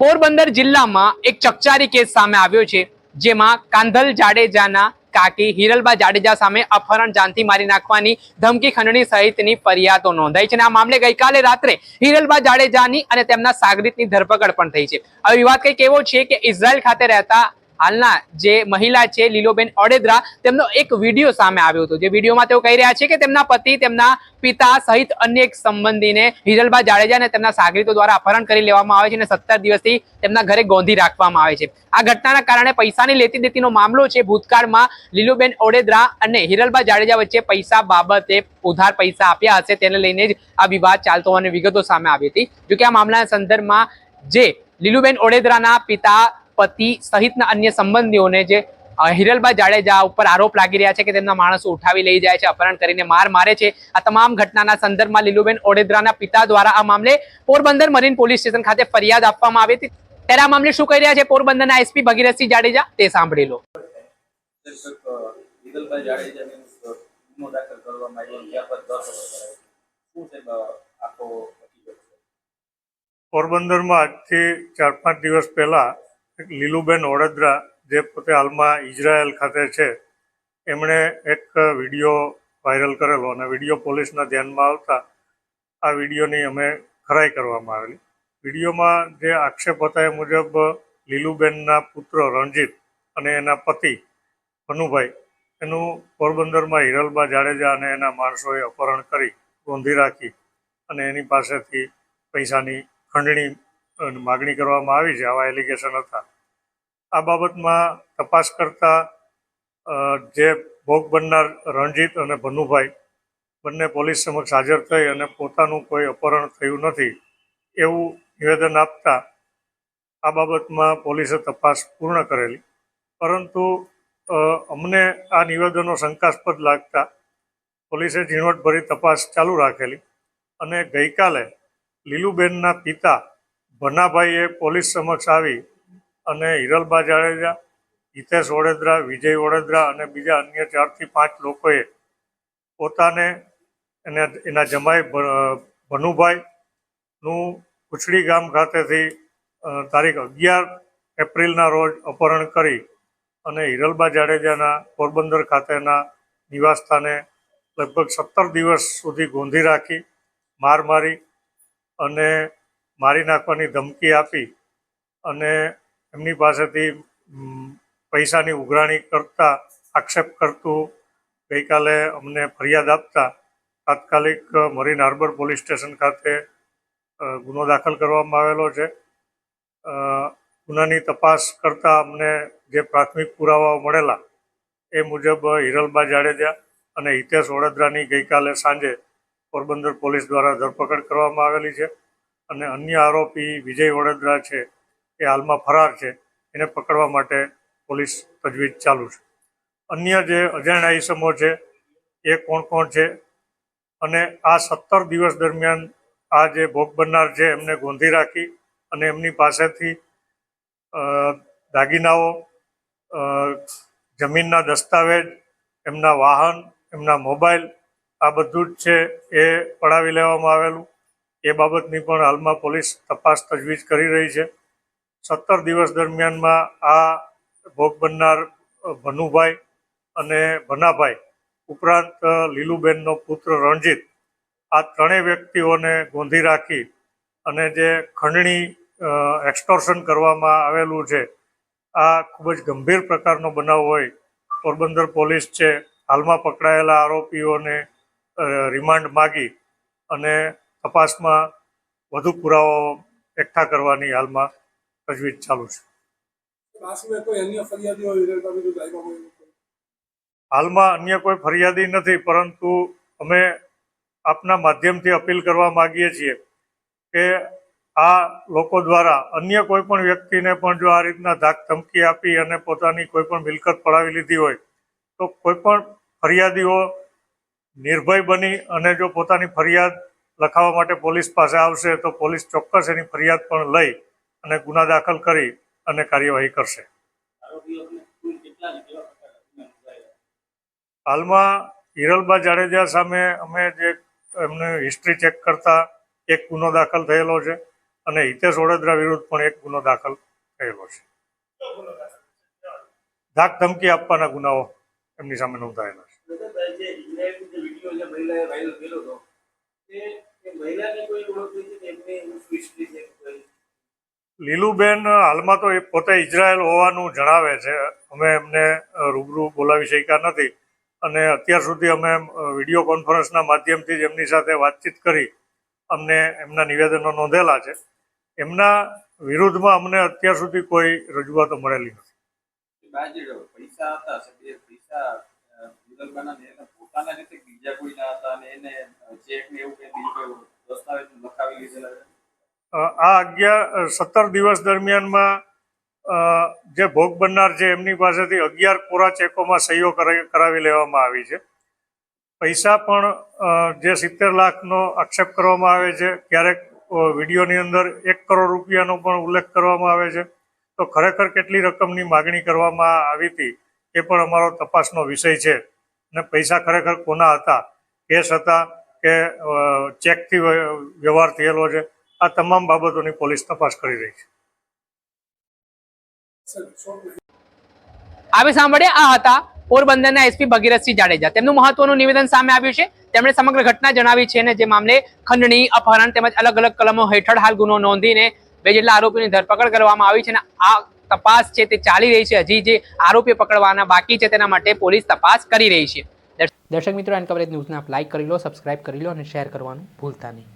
પોરબંદર જિલ્લામાં એક ચકચારી કેસ સામે આવ્યો છે, જેમાં કાંધલ જાડેજાના કાકી હિરલબા જાડેજા સામે અપહરણ, જાનથી મારી નાખવાની ધમકી, ખંડણી સહિતની ફરિયાદો નોંધાઈ છે. અને આ મામલે ગઈકાલે રાત્રે હિરલબા જાડેજાની અને તેમના સાગરીતની ધરપકડ પણ થઈ છે. હવે વિવાદ કંઈક એવો છે કે ઇઝરાયલ ખાતે રહેતા હાલના જે મહિલા છે, લીલોબેન ઓડેદરા, તેમનો એક વીડિયો સામે આવ્યો હતો. જે વિડીયોમાં તેઓ કહી રહ્યા છે કે તેમના પતિ, તેમના પિતા સહિત અન્ય એક સંબંધીને હિરલભાઈ જાડેજા તેમના સાગરીતો દ્વારા અપહરણ કરી લેવામાં આવે છે અને સત્તર દિવસથી તેમના ઘરે ગોંધી રાખવામાં આવે છે. આ ઘટનાના કારણે પૈસાની લેતી દેતીનો મામલો છે, ભૂતકાળમાં લીલુબેન ઓડેદરા અને હિરલબા જાડેજા વચ્ચે પૈસા બાબતે ઉધાર પૈસા આપ્યા હશે, તેને લઈને જ આ વિવાદ ચાલતો હોવાની વિગતો સામે આવી હતી. જોકે આ મામલાના સંદર્ભમાં જે લીલુબેન ઓડેદરાના પિતા પતિ સહિતના અન્ય સંબંધીઓને જે હિરલભાઈ હિરલબા જાડેજા ઉપર આરોપ લાગી રહ્યા છે કે તેમના માણસો ઉઠાવી લઈ જાય છે અપહરણ કરીને માર મારે છે. આ તમામ ઘટનાના સંદર્ભમાં લીલુબેન ઓડેદરાના પિતા દ્વારા આ મામલે પોરબંદર મરીન પોલીસ સ્ટેશન ખાતે ફરિયાદ આપવામાં આવી હતી. ત્યારે આ મામલે શું કહી રહ્યા છે પોરબંદરના એસપી ભગીરથસિંહ જાડેજા? તે સાંભળી લો. પોરબંદરમાં આજથી ચાર પાંચ દિવસ પહેલા લીલુબેન ઓડેદરા જે પોતે હાલમાં ઇઝરાયલ ખાતે છે, એમણે એક વીડિયો વાયરલ કરેલો અને વીડિયો પોલીસના ધ્યાનમાં આવતા આ વિડીયોની અમે ખરાઈ કરવામાં આવેલી. વિડીયોમાં જે આક્ષેપ હતા એ મુજબ લીલુબેનના પુત્ર રણજીત અને એના પતિ ભનુભાઈ એનું પોરબંદરમાં હિરલબા જાડેજા અને એના માણસોએ અપહરણ કરી, ગોંધી રાખી અને એની પાસેથી પૈસાની ખંડણી માગણી કરવામાં આવી છે. આવા એલિગેશન હતા. આ બાબતમાં તપાસ કરતા જે ભોગ બનનાર રણજીત અને ભનુભાઈ બંને પોલીસ સમક્ષ હાજર થઈ અને પોતાનું કોઈ અપહરણ થયું નથી એવું નિવેદન આપતા આ બાબતમાં પોલીસે તપાસ પૂર્ણ કરેલી. પરંતુ અમને આ નિવેદનો શંકાસ્પદ લાગતા પોલીસે ઝીણવટભરી તપાસ ચાલુ રાખેલી અને ગઈકાલે લીલુબેનના પિતા ભનાભાઈએ પોલીસ સમક્ષ આવી અને હિરલબા જાડેજા હિતેશ વડોદરા, વિજય વડોદરા અને બીજા અન્ય ચારથી પાંચ લોકોએ પોતાને એને એના જમાઈ ભનુભાઈનું કુચડી ગામ ખાતેથી તારીખ અગિયાર એપ્રિલના રોજ અપહરણ કરી અને હિરલબા જાડેજાના પોરબંદર ખાતેના નિવાસસ્થાને લગભગ સત્તર દિવસ સુધી ગોંધી રાખી, માર મારી અને મારી નાખવાની ધમકી આપી અને એમની પાસેથી પૈસાની ઉઘરાણી કરતા આક્ષેપ કરતું ગઈકાલે અમને ફરિયાદ આપતા તાત્કાલિક મરીન હાર્બર પોલીસ સ્ટેશન ખાતે ગુનો દાખલ કરવામાં આવેલો છે. ગુનાની તપાસ કરતા અમને જે પ્રાથમિક પુરાવાઓ મળેલા એ મુજબ હિરલબા જાડેજા અને હિતેશ વડોદરાની ગઈકાલે સાંજે પોરબંદર પોલીસ દ્વારા ધરપકડ કરવામાં આવેલી છે. અને અન્ય આરોપી વિજય વડોદરા છે. એ હાલમાં ફરાર છે. એને પકડવા માટે પોલીસ તજવીજ ચાલુ છે. અન્ય જે અજાણ્યા ઈસમો છે, એ કોણ કોણ છે અને આ સત્તર દિવસ દરમિયાન આ જે ભોગ બનનાર છે, એમને ગોંધી રાખી અને એમની પાસેથી દાગીનાઓ જમીનના દસ્તાવેજ, એમના વાહન, એમના મોબાઈલ, આ બધું જ છે એ પડાવી લેવામાં આવેલું. એ બાબતની પણ હાલમાં પોલીસ તપાસ તજવીજ કરી રહી છે. સત્તર દિવસ દરમિયાનમાં આ ભોગ બનનાર ભનુભાઈ અને ભનાભાઈ ઉપરાંત લીલુબેનનો પુત્ર રણજીત, આ ત્રણેય વ્યક્તિઓને ગોંધી રાખી અને જે ખંડણી એક્સટોર્શન કરવામાં આવેલું છે, આ ખૂબ જ ગંભીર પ્રકારનો બનાવ હોય. પોરબંદર પોલીસ છે, હાલમાં પકડાયેલા આરોપીઓને રિમાન્ડ માગી અને તપાસમાં વધુ પુરાવાઓ એકઠા કરવાની હાલમાં તજવીજ ચાલુ છે? હાલમાં અન્ય કોઈ ફરિયાદી નથી પરંતુ અમે આપના માધ્યમથી અપીલ કરવા માગીએ છીએ કે આ લોકો દ્વારા અન્ય કોઈ પણ વ્યક્તિને પણ જો આ રીતના ધાક ધમકી આપી અને પોતાની કોઈ પણ મિલકત પડાવી લીધી હોય તો કોઈ પણ ફરિયાદીઓ નિર્ભય બની અને જો પોતાની ફરિયાદ લખાવવા માટે પોલીસ પાસે આવશે તો પોલીસ ચોક્કસ એની ફરિયાદ પણ લઈ અને ગુના દાખલ કરી અને કાર્યવાહી કરશે? હાલમાં હિરલબા જાડેજા સામે અમે જે એમને હિસ્ટ્રી ચેક કરતા એક ગુનો દાખલ થયેલો છે અને હિતેશ વડોદરા વિરુદ્ધ પણ એક ગુનો દાખલ થયેલો છે ધાક ધમકી આપવાના ગુનાઓ એમની સામે નોંધાયેલા છે લીલુબેન હાલમાં તો એ પોતે ઇઝરાયલ હોવાનું જણાવે છે. અમે એમને રૂબરૂ બોલાવી શક્યા નથી. અને અત્યાર સુધી અમે વીડિયો કોન્ફરન્સના માધ્યમથી જ એમની સાથે વાતચીત કરી, અમને એમના નિવેદનો નોંધેલા છે. એમના વિરુદ્ધમાં અમને અત્યાર સુધી કોઈ રજૂઆતો મળેલી નથી. પૈસા હતા પૈસા હતા અને એને ચેક ને એવું કંઈ બીજું કોઈ દસ્તાવેજ લખાવી લીધેલા છે અ, આ અગિયાર સત્તર દિવસ દરમિયાનમાં જે ભોગ બનનાર છે એમની પાસેથી અગિયાર કોરા ચેકોમાં સહીઓ કરાવી લેવામાં આવી છે. પૈસા પણ જે સિત્તેર લાખનો આક્ષેપ કરવામાં આવે છે, ક્યારેક વિડીયોની અંદર એક કરોડ રૂપિયાનો પણ ઉલ્લેખ કરવામાં આવે છે. તો ખરેખર કેટલી રકમની માગણી કરવામાં આવી હતી, એ પણ અમારો તપાસનો વિષય છે. અને પૈસા ખરેખર કોના હતા? કેસ હતા કે ચેકથી વ્યવહાર થયેલો છે? આ તમામ બાબતોની પોલીસ તપાસ કરી રહી છે. આવે સાંભળે આ હતા પોરબંદરના એસપી ભગીરથસિંહ જાડેજા. તેમનું મહત્વનું નિવેદન સામે આવ્યું છે. તેમણે સમગ્ર ઘટના જણાવી છે અને જે મામલે ખંડણી અપહરણ તેમજ અલગ અલગ કલમો હેઠળ હાલ ગુનો નોંધીને બે જેટલા આરોપીની ધરપકડ કરવામાં આવી છે અને આ તપાસ છે તે ચાલી રહી છે. હજી જે આરોપી પકડવાના બાકી છે તેના માટે પોલીસ તપાસ કરી રહી છે. દર્શક મિત્રો એન કવરેજ ન્યૂઝને આપ લાઇક કરી લો સબસ્ક્રાઇબ કરી લો અને શેર કરવાનું ભૂલતા નહીં.